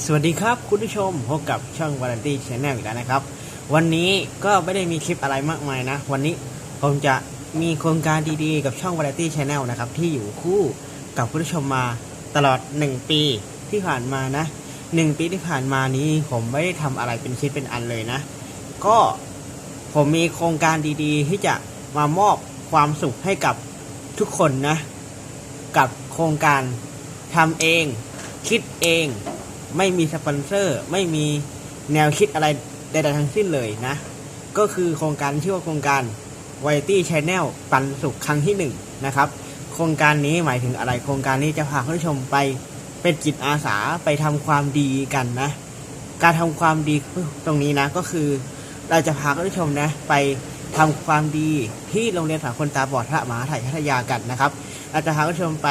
สวัสดีครับคุณผู้ชมพบกับช่องวาไรตี้ชแนลอีกแล้วนะครับ วันนี้ก็ไม่ได้มีคลิปอะไรมากมายนะ วันนี้ผมจะมีโครงการดีๆ กับช่องวาไรตี้ชแนลนะครับ ที่อยู่คู่กับคุณผู้ชมมาตลอด 1 ปีที่ผ่านมานะ1ปีที่ผ่านมานี้ผมไม่ได้ทำอะไรเป็นชิ้นเป็นอันเลยนะ ก็ผมมีโครงการดีๆ ที่จะมามอบความสุขให้กับทุกคนนะ กับโครงการทำเอง คิดเอง ไม่มีสปอนเซอร์ ไม่มีแนวคิดอะไรใดๆทั้งสิ้นเลยนะ ก็คือโครงการชื่อว่าโครงการ v a r i e t y Channel ปันสุขครั้งที่หนึ่งนะครับ โครงการนี้หมายถึงอะไร โครงการนี้จะพาคุณผู้ชมไปเป็นจิตอาสาไปทำความดีกันนะ การทำความดีตรงนี้นะก็คือ เราจะพาคุณผู้ชมนะไปทำความดีที่โรงเรียนสากลตาบอดพระมหาไถ่พัทยากันนะครับ เราจะพาคุณผู้ชมไป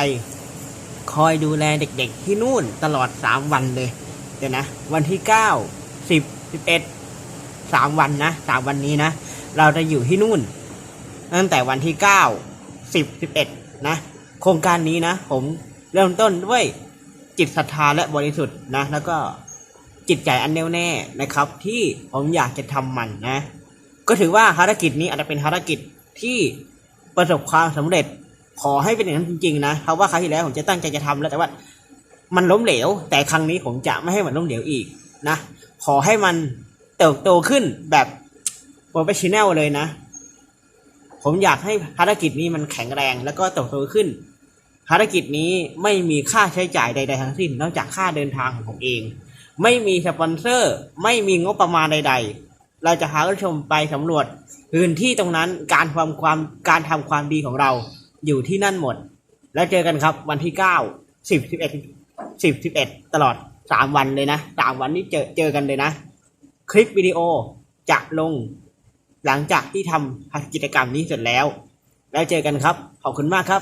คอยดูแลเด็กๆที่นู่นตลอด 3 วันเลย เดี๋ยวนะ วันที่ 9 10 11 3 วันนะ 3 วันนี้นะ เราจะอยู่ที่นู่น ตั้งแต่วันที่ 9 10 11 นะ โครงการนี้นะ ผมเริ่มต้นด้วยจิตศรัทธาและบริสุทธิ์นะ แล้วก็จิตใจอันแน่วแน่นะครับ ที่ผมอยากจะทำมันนะ ก็ถือว่าภารกิจนี้อาจจะเป็นภารกิจที่ประสบความสำเร็จ ขอให้เป็นอย่างนั้นจริงๆนะเพราะว่าครั้งที่แล้วผมจะตั้งใจจะทำแล้วแต่ว่า มันล้มเหลว แต่ครั้งนี้ผมจะไม่ให้มันล้มเหลวอีกนะขอให้มันเติบโตขึ้นแบบโปรเฟชชั่นแนลเลยนะ ผมอยากให้ภารกิจนี้มันแข็งแรงแล้วก็เติบโตขึ้น ภารกิจนี้ไม่มีค่าใช้จ่ายใด ๆ ทั้งสิ้น นอกจากค่าเดินทางของผมเอง ไม่มีสปอนเซอร์ ไม่มีงบประมาณใด ๆ เราจะพาผู้ชมไปสำรวจพื้นที่ตรงนั้นการความความการทำความดีของเรา อยู่ที่นั่นหมด แล้วเจอกันครับ วันที่เก้าสิบสิบเอ็ดสิบสิบเอ็ดตลอดสามวันเลยนะสามวันนี้เจอเจอกันเลยนะ คลิปวิดีโอจะลง หลังจากที่ทำกิจกรรมนี้เสร็จแล้ว แล้วเจอกันครับ ขอบคุณมากครับ